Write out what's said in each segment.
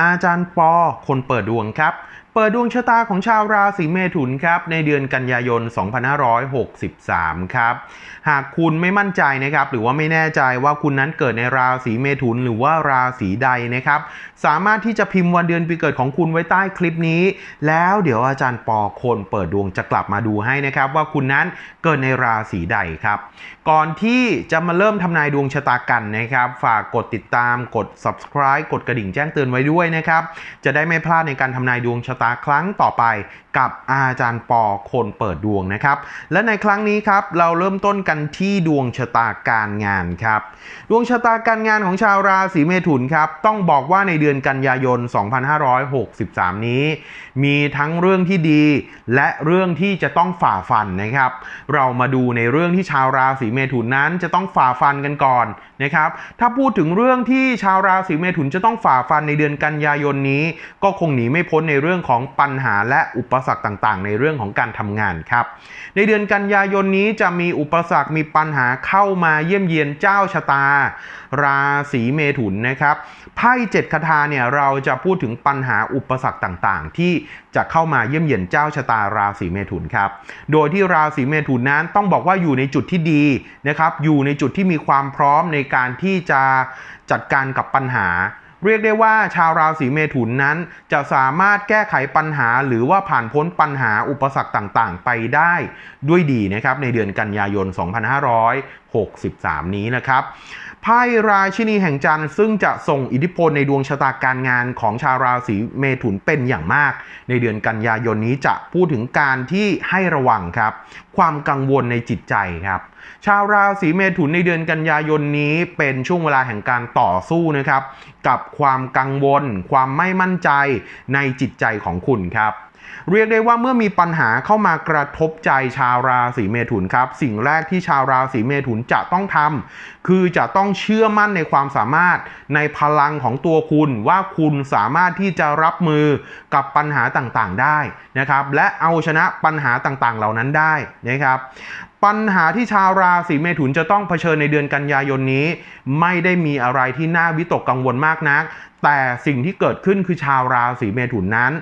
อาจารย์ปอ คนเปิดดวงครับ เปิดดวงชะตาของชาวราศีเมถุนครับ ในเดือนกันยายน 2563 ครับ หากคุณไม่มั่นใจนะครับ หรือว่าไม่แน่ใจว่าคุณนั้นเกิดในราศีเมถุนหรือว่าราศีใดนะครับ สามารถที่จะพิมพ์วันเดือนปีเกิดของคุณไว้ใต้คลิปนี้ แล้วเดี๋ยวอาจารย์ปอคนเปิดดวงจะกลับมาดูให้นะครับว่าคุณนั้นเกิดในราศีใดครับ ก่อนที่จะมาเริ่มทำนายดวงชะตากันนะครับ ฝากกดติดตามกด subscribe กดกระดิ่งแจ้งเตือนไว้ด้วยนะครับ จะได้ไม่พลาดในการทำนายดวงชะตาครั้งต่อไป กับอาจารย์ปอคนเปิดดวงนะครับ และในครั้งนี้ครับเราเริ่มต้นกันที่ดวงชะตาการงานครับ ดวงชะตาการงานของชาวราศีเมถุนครับต้องบอกว่าในเดือนกันยายน 2563 นี้ มีทั้งเรื่องที่ดี และเรื่องที่จะต้องฝ่าฟันนะครับ เรามาดูในเรื่องที่ชาวราศีเมถุนนั้นจะต้องฝ่าฟันกันก่อนนะครับ ถ้าพูดถึงเรื่องที่ชาวราศีเมถุนจะต้องฝ่าฟันในเดือนกันยายนนี้ ก็คงหนีไม่พ้นในเรื่องของปัญหาและอุปสรรคต่างๆ ในเรื่องของการทำงานครับ ในเดือนกันยายนนี้จะมีอุปสรรคมีปัญหาเข้ามาเยี่ยมเยียนเจ้าชะตา ราศีเมถุนนะครับไพ่เจ็ดคาถาเนี่ยเราจะพูดถึงปัญหาอุปสรรคต่างๆ ที่จะเข้ามาเยี่ยมเยียนเจ้าชะตาราศีเมถุนครับ โดยที่ราศีเมถุนนั้นต้องบอกว่าอยู่ในจุดที่ดีนะครับ อยู่ในจุดที่มีความพร้อมในการที่จะจัดการกับปัญหา เรียกได้ว่าชาวราศีเมถุนนั้น จะสามารถแก้ไขปัญหา หรือว่าผ่านพ้นปัญหาอุปสรรคต่างๆ ไปได้ด้วยดีนะครับในเดือนกันยายน 63 นี้นะครับไพ่ราชินีแห่งจันทร์ซึ่งจะส่งอิทธิพลในดวงชะตาการงานของชาวราศีเมถุนเป็นอย่างมาก ในเดือนกันยายนนี้จะพูดถึงการที่ให้ระวังครับ ความกังวลในจิตใจครับ ชาวราศีเมถุนในเดือนกันยายนนี้เป็นช่วงเวลาแห่งการต่อสู้นะครับ กับความกังวล ความไม่มั่นใจในจิตใจของคุณครับ เรียกได้ว่าเมื่อมีปัญหาเข้ามากระทบใจชาวราศีเมถุนครับ สิ่งแรกที่ชาวราศีเมถุนจะต้องทำคือจะต้องเชื่อมั่นในความสามารถในพลังของตัวคุณว่าคุณสามารถที่จะรับมือกับปัญหาต่างๆได้นะครับ และเอาชนะปัญหาต่างๆเหล่านั้นได้นะครับปัญหาที่ชาวราศีเมถุนจะต้องเผชิญในเดือนกันยายนนี้ ไม่ได้มีอะไรที่น่าวิตกกังวลมากนัก แต่สิ่งที่เกิดขึ้นคือชาวราศีเมถุนนั้น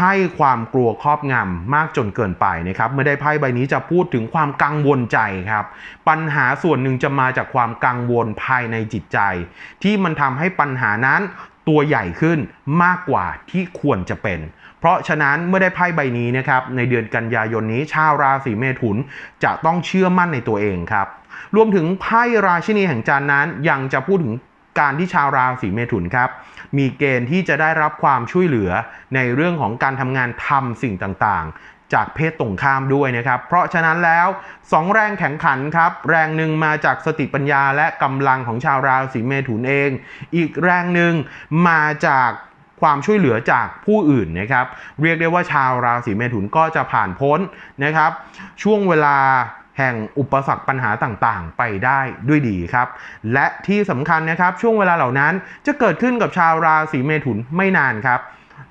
ให้ความกลัวครอบงำมากจนเกินไปนะครับเมื่อได้ไพ่ใบนี้จะพูดถึงความกังวลใจครับ ปัญหาส่วนหนึ่งจะมาจากความกังวลภายในจิตใจ ที่มันทำให้ปัญหานั้นตัวใหญ่ขึ้นมากกว่าที่ควรจะเป็น เพราะฉะนั้นเมื่อได้ไพ่ใบนี้นะครับในเดือนกันยายนนี้ชาวราศีเมถุนจะต้องเชื่อมั่นในตัวเองครับ รวมถึงไพ่ราชินีแห่งจันทร์นั้นยังจะพูดถึง การที่ชาวราศีเมถุนครับ มีเกณฑ์ที่จะได้รับความช่วยเหลือในเรื่องของการทำงานทำสิ่งต่างๆ จากเพศตรงข้ามด้วยนะครับ เพราะฉะนั้นแล้ว 2 แรงแข่งขันครับ แรงหนึ่งมาจากสติปัญญาและกำลังของชาวราศีเมถุนเอง อีกแรงหนึ่งมาจากความช่วยเหลือจากผู้อื่นนะครับ เรียกได้ว่าชาวราศีเมถุนก็จะผ่านพ้นนะครับ ช่วงเวลา แห่งอุปสรรคปัญหาต่างๆ ไปได้ด้วยดีครับ และที่สำคัญนะครับช่วงเวลาเหล่านั้นจะเกิดขึ้นกับชาวราศีเมถุนไม่นานครับ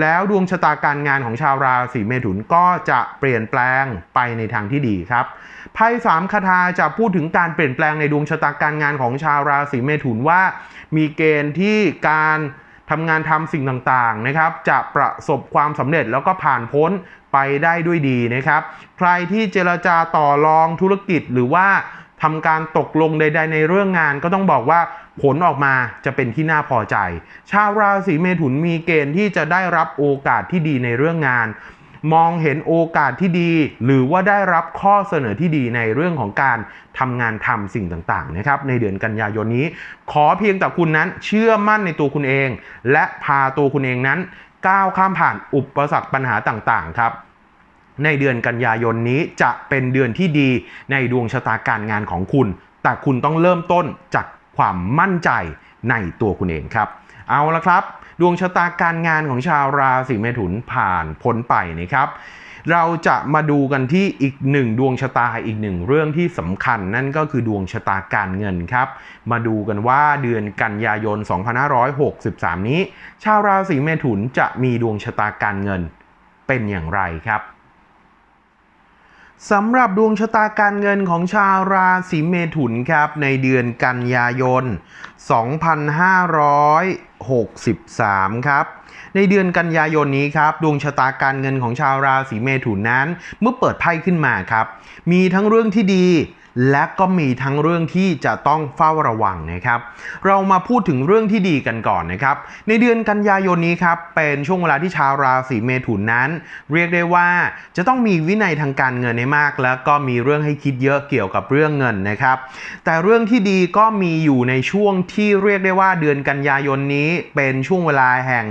แล้วดวงชะตาการงานของชาวราศีเมถุนก็จะเปลี่ยนแปลงไปในทางที่ดีครับไพ่สามคาถาจะพูดถึงการเปลี่ยนแปลงในดวงชะตาการงานของชาวราศีเมถุนว่า มีเกณฑ์ที่การ ทำงานทำสิ่งต่างๆนะครับ จะประสบความสำเร็จแล้วก็ผ่านพ้นไปได้ด้วยดีนะครับ ใครที่เจรจาต่อรองธุรกิจหรือว่าทำการตกลงใด ๆ ในเรื่องงานก็ต้องบอกว่าผลออกมาจะเป็นที่น่าพอใจ ชาวราศีเมถุนมีเกณฑ์ที่จะได้รับโอกาสที่ดีในเรื่องงาน มองเห็นโอกาสที่ดี หรือว่าได้รับข้อเสนอที่ดีในเรื่องของการทำงานทำสิ่งต่างๆนะครับในเดือนกันยายนนี้ ขอเพียงแต่คุณนั้นเชื่อมั่นในตัวคุณเอง และพาตัวคุณเองนั้น ก้าวข้ามผ่านอุปสรรคปัญหาต่างๆครับในเดือนกันยายนนี้จะเป็นเดือนที่ดีในดวงชะตาการงานของคุณ แต่คุณต้องเริ่มต้นจากความมั่นใจในตัวคุณเองครับ เอาละครับ ดวงชะตาการงานของชาวราศีเมถุนผ่านพ้นไปนะครับเราจะมาดูกันที่อีกหนึ่งดวงชะตาอีกหนึ่งเรื่องที่สำคัญนั่นก็คือดวงชะตาการเงินครับ มาดูกันว่าเดือนกันยายน 2563 นี้ ชาวราศีเมถุนจะมีดวงชะตาการเงินเป็นอย่างไรครับสำหรับดวงชะตาการเงินของชาวราศีเมถุนครับในเดือนกันยายน 2500 63 ครับ ในเดือนกันยายนนี้ครับ ดวงชะตาการเงินของชาวราศีเมถุนนั้น เมื่อเปิดไพ่ขึ้นมาครับ มีทั้งเรื่องที่ดี และก็มีทั้งเรื่องที่จะต้องเฝ้าระวังนะครับ เรามาพูดถึงเรื่องที่ดีกันก่อนนะครับ ในเดือนกันยายนนี้ครับเป็นช่วงเวลาที่ชาวราศีเมถุนนั้น เรียกได้ว่าจะต้องมีวินัยทางการเงินให้มาก แล้วก็มีเรื่องให้คิดเยอะเกี่ยวกับเรื่องเงินนะครับ แต่เรื่องที่ดีก็มีอยู่ในช่วงที่เรียกได้ว่าเดือนกันยายนนี้เป็นช่วงเวลาแห่ง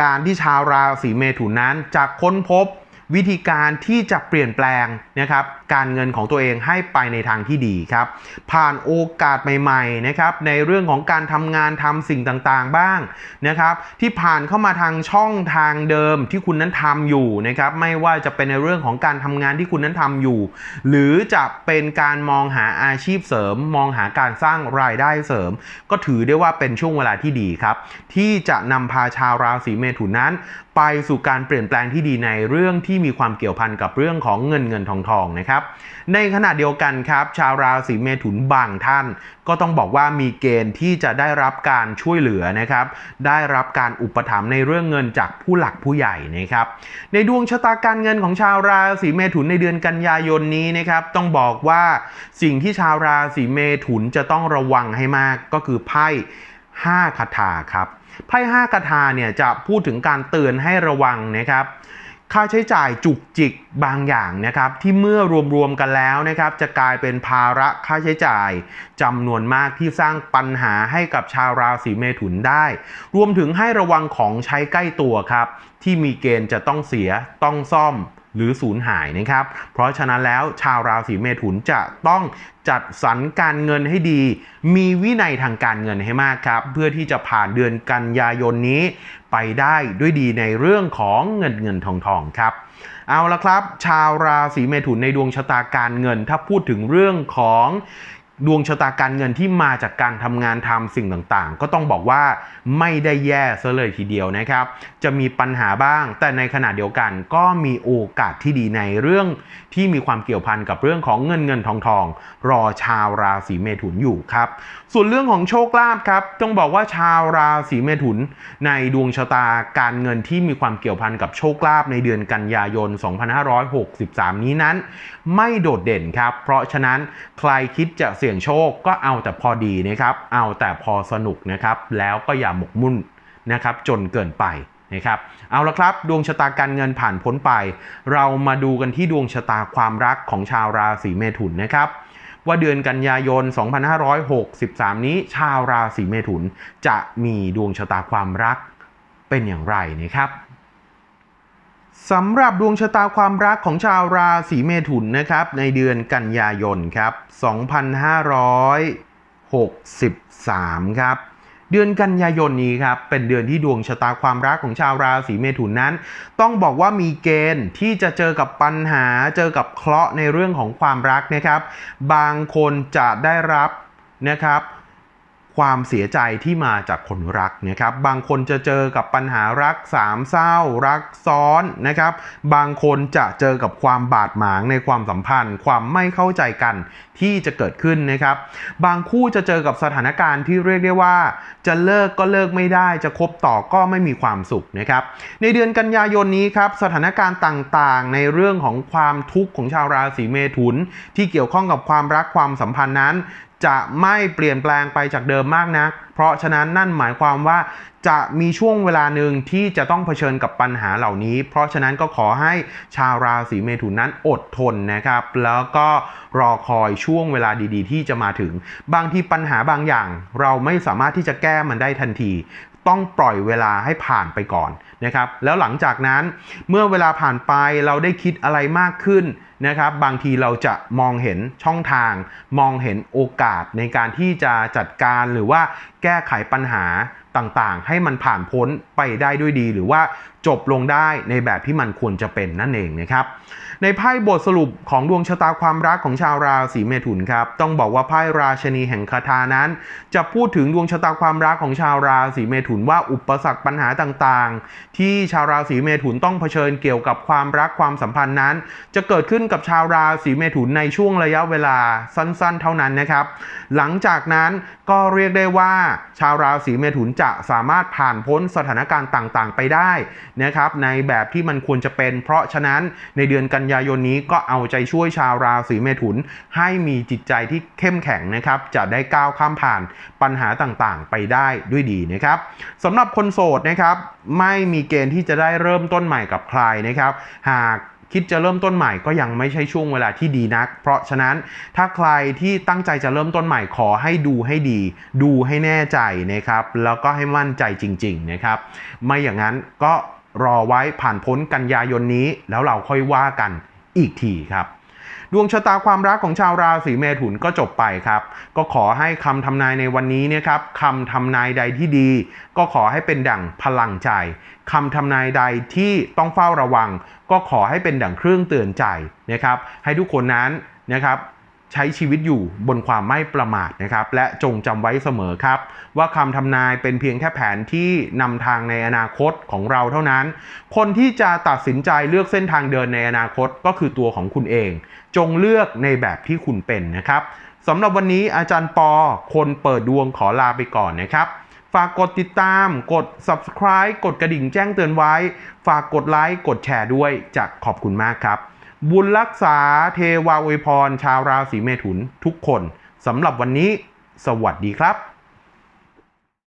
การที่ชาวราศีเมถุนนั้นจะค้นพบวิธีการที่จะเปลี่ยนแปลงนะครับ การเงินของตัวเองให้ไปในทางที่ดีครับ ผ่านโอกาสใหม่ๆนะครับในเรื่องของการทำงานทำสิ่งต่างๆบ้างนะครับ ที่ผ่านเข้ามาทางช่องทางเดิมที่คุณนั้นทำอยู่นะครับ ไม่ว่าจะเป็นในเรื่องของการทำงานที่คุณนั้นทำอยู่ หรือจะเป็นการมองหาอาชีพเสริม มองหาการสร้างรายได้เสริม ก็ถือได้ว่าเป็นช่วงเวลาที่ดีครับ ที่จะนำพาชาวราศีเมถุนนั้น ไปสู่การเปลี่ยนแปลงที่ดีในเรื่องที่มีความเกี่ยวพันกับเรื่องของเงินเงินทองทองนะครับในขณะเดียวกันครับ ชาวราศีเมถุนบางท่าน ก็ต้องบอกว่ามีเกณฑ์ที่จะได้รับการช่วยเหลือนะครับ ได้รับการอุปถัมภ์ในเรื่องเงินจากผู้หลักผู้ใหญ่นะครับ ในดวงชะตาการเงินของชาวราศีเมถุนในเดือนกันยายนนี้นะครับ ต้องบอกว่าสิ่งที่ชาวราศีเมถุนจะต้องระวังให้มากก็คือไพ่5คาถาครับไพ่5คาถาเนี่ยจะพูดถึงการเตือนให้ระวังนะครับ ค่าใช้จ่ายจุกจิกบางอย่างนะครับที่เมื่อรวมๆกันแล้วนะครับจะกลายเป็นภาระค่าใช้จ่ายจำนวนมากที่สร้างปัญหาให้กับชาวราศีเมถุนได้ รวมถึงให้ระวังของใช้ใกล้ตัวครับที่มีเกณฑ์จะต้องเสียต้องซ่อม หรือสูญหายนะครับ เพราะฉะนั้นแล้วชาวราศีเมถุนจะต้องจัดสรรการเงินให้ดี มีวินัยทางการเงินให้มากครับ เพื่อที่จะผ่านเดือนกันยายนนี้ ไปได้ด้วยดีในเรื่องของเงินเงินทองทองครับ เอาละครับ ชาวราศีเมถุนในดวงชะตาการเงิน ถ้าพูดถึงเรื่องของ ดวงชะตาการเงินที่มาจากการทำงานทำสิ่งต่างๆ ก็ต้องบอกว่าไม่ได้แย่ซะเลยทีเดียวนะครับ จะมีปัญหาบ้าง แต่ในขณะเดียวกันก็มีโอกาสที่ดีในเรื่องที่มีความเกี่ยวพันกับเรื่องของเงินเงินทองทอง รอชาวราศีเมถุนอยู่ครับ ส่วนเรื่องของโชคลาภครับต้องบอกว่าชาวราศีเมถุน ในดวงชะตาการเงินที่มีความเกี่ยวพันกับโชคลาภในเดือนกันยายน 2563 นี้นั้น ไม่โดดเด่นครับ เพราะฉะนั้นใครคิดจะเสี่ยงี่ยงโชคก็เอาแต่พอดีนะครับ เอาแต่พอสนุกนะครับ แล้วก็อย่าหมกมุ่นนะครับจนเกินไปนะครับ เอาละครับ ดวงชะตาการเงินผ่านพ้นไป เรามาดูกันที่ดวงชะตาความรักของชาวราศีเมถุนนะครับว่าเดือนกันยายน 2563 นี้ชาวราศีเมถุนจะมีดวงชะตาความรักเป็นอย่างไรนะครับ สำหรับดวงชะตาความรักของชาวราศีเมถุนนะครับ ในเดือนกันยายนครับ 2563 ครับ เดือนกันยายนนี้ครับ เป็นเดือนที่ดวงชะตาความรักของชาวราศีเมถุนนั้น ต้องบอกว่ามีเกณฑ์ที่จะเจอกับปัญหา เจอกับเคราะห์ในเรื่องของความรักนะครับ บางคนจะได้รับนะครับ ความเสียใจที่มาจากคนรักนะครับ บางคนจะเจอกับปัญหารักสามเศร้า รักซ้อนนะครับ บางคนจะเจอกับความบาดหมางในความสัมพันธ์ ความไม่เข้าใจกันที่จะเกิดขึ้นนะครับ บางคู่จะเจอกับสถานการณ์ที่เรียกได้ว่า จะเลิกก็เลิกไม่ได้ จะคบต่อก็ไม่มีความสุขนะครับ ในเดือนกันยายนนี้ครับสถานการณ์ต่างๆ ในเรื่องของความทุกข์ของชาวราศีเมถุน ที่เกี่ยวข้องกับความรักความสัมพันธ์นั้น จะไม่เปลี่ยนแปลงไปจากเดิมมากนัก เพราะฉะนั้นนั่นหมายความว่าจะมีช่วงเวลาหนึ่งที่จะต้องเผชิญกับปัญหาเหล่านี้ เพราะฉะนั้นก็ขอให้ชาวราศีเมถุนนั้นอดทนนะครับ แล้วก็รอคอยช่วงเวลาดีๆ ที่จะมาถึง บางทีปัญหาบางอย่าง เราไม่สามารถที่จะแก้มันได้ทันที ต้องปล่อยเวลาให้ผ่านไปก่อนนะครับ แล้วหลังจากนั้นเมื่อเวลาผ่านไปเราได้คิดอะไรมากขึ้นนะครับ บางทีเราจะมองเห็นช่องทาง มองเห็นโอกาสในการที่จะจัดการหรือว่าแก้ไขปัญหาตต่างๆ ให้มันผ่านพ้นไปได้ด้วยดี หรือว่าจบลงได้ในแบบที่มันควรจะเป็นนั่นเองนะครับ ในไพ่บทสรุปของดวงชะตาความรักของชาวราศีเมถุนครับ ต้องบอกว่าไพ่ราชนีแห่งคาถานั้น จะพูดถึงดวงชะตาความรักของชาวราศีเมถุนว่าอุปสรรคปัญหาต่างๆ ที่ชาวราศีเมถุนต้องเผชิญเกี่ยวกับความรักความสัมพันธ์นั้น จะเกิดขึ้นกับชาวราศีเมถุนในช่วงระยะเวลาสั้นๆ เท่านั้นนะครับ หลังจากนั้นก็เรียกได้ว่า ชาวราศีเมถุนจะสามารถผ่านพ้นสถานการณ์ต่างๆ ไปได้นะครับในแบบที่มันควรจะเป็น เพราะฉะนั้นในเดือนกันยายนนี้ก็เอาใจช่วยชาวราศีเมถุน ให้มีจิตใจที่เข้มแข็งนะครับจะได้ก้าวข้ามผ่านปัญหาต่างๆ ไปได้ด้วยดีนะครับสำหรับคนโสดนะครับไม่มีเกณฑ์ที่จะได้เริ่มต้นใหม่กับใครนะครับ หากคิดจะเริ่มต้นใหม่ก็ยังไม่ใช่ช่วงเวลาที่ดีนัก เพราะฉะนั้นถ้าใครที่ตั้งใจจะเริ่มต้นใหม่ขอให้ดูให้ดี ดูให้แน่ใจนะครับ แล้วก็ให้มั่นใจจริง ๆนะครับ ไม่อย่างนั้นก็ รอไว้ผ่านพ้นกันยายนนี้ แล้วเราค่อยว่ากันอีกทีครับดวงชะตาความรักของชาวราศีเมถุนก็จบไปครับ ก็ขอให้คำทำนายในวันนี้เนี่ยครับคำทำนายใดที่ดี ก็ขอให้เป็นดั่งพลังใจคำทำนายใดที่ต้องเฝ้าระวัง ก็ขอให้เป็นดั่งเครื่องเตือนใจนะครับ ให้ทุกคนนั้นนะครับ ใช้ชีวิตอยู่บนความไม่ประมาทนะครับ และจงจำไว้เสมอครับ ว่าคำทำนายเป็นเพียงแค่แผนที่นำทางในอนาคตของเราเท่านั้น คนที่จะตัดสินใจเลือกเส้นทางเดินในอนาคตก็คือตัวของคุณเอง จงเลือกในแบบที่คุณเป็นนะครับสำหรับวันนี้อาจารย์ปอ คนเปิดดวงขอลาไปก่อนนะครับ ฝากกดติดตาม กด subscribe กดกระดิ่งแจ้งเตือนไว้ ฝากกดไลค์กดแชร์ด้วยจะขอบคุณมากครับ บุญรักษาเทวาอวยพร ชาวราศีเมถุนทุกคนสำหรับวันนี้ สวัสดีครับ